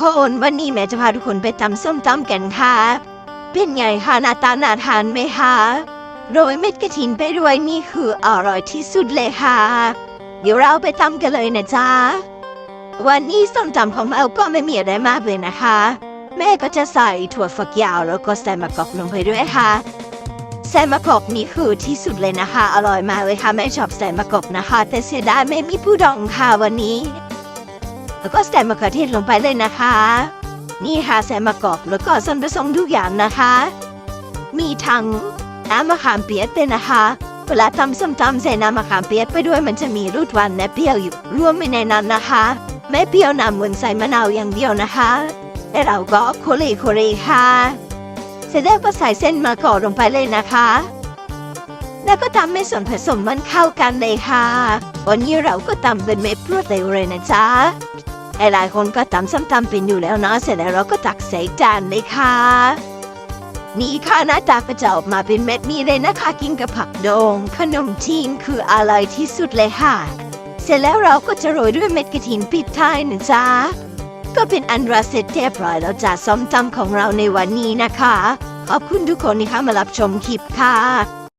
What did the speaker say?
คนวันนี้แม่จะพาทุกคนไปตำส้มตำกันค่ะ เป็นไงคะหน้าตาน่าทานไหมคะโรยเม็ดกระถินไปด้วยนี่คืออร่อยที่สุดเลยค่ะ เดี๋ยวเราไปตำกันเลยนะจ๊ะ วันนี้ส้มตำของเราก็ไม่มีอะไรมากเลยนะคะ แม่ก็จะใส่ถั่วฝักยาวแล้วก็ใส่มะกอกลงไปด้วยค่ะใส่มะกอกนี่คือที่สุดเลยนะคะ อร่อยมากเลยค่ะแม่ชอบใส่มะกอกนะคะ แต่เสียดายไม่มีผู้ดองค่ะวันนี้ แล้วก็ใส่มะเขือเทศลงไปเลยนะคะ นี่ค่ะใส่มะกอกแล้วก็ส่วนผสมทุกอย่างนะคะ มีทั้งน้ำมะขามเปียกด้วยนะคะ เวลาทำส้มตำใส่น้ำมะขามเปียกไปด้วยมันจะมีรสหวานและเปรี้ยวอยู่รวมไปในนั้นนะคะ ไม่เปรี้ยวนำเหมือนใส่มะนาวอย่างเดียวนะคะและเราก็โคเลโคเลค่ะเสร็จแล้วก็ใส่เส้นมะกอกลงไปเลยนะคะแล้วก็ทำให้ส่วนผสมมันเข้ากันเลยค่ะ วันนี้เราก็ตำเป็นเม็ดรวดเร็วเลยนะจ๊ะ หลายๆคนก็ตำส้มตำเป็นอยู่แล้วนะเสร็จแล้วเราก็ตักใส่จานเลยค่ะ นี่ค่ะหน้าตาก็จะออกมาเป็นเม็ดนี้เลยนะคะกินกับผักดองขนมจีนคืออร่อยที่สุดเลยค่ะ เสร็จแล้วเราก็จะโรยด้วยเม็ดกระถินปิดท้ายนะจ๊ะก็เป็นอันราเสร็จเรียบร้อยแล้วจ้ะส้มตำของเราในวันนี้นะคะ ขอบคุณทุกคนที่เข้ามารับชมคลิปค่ะ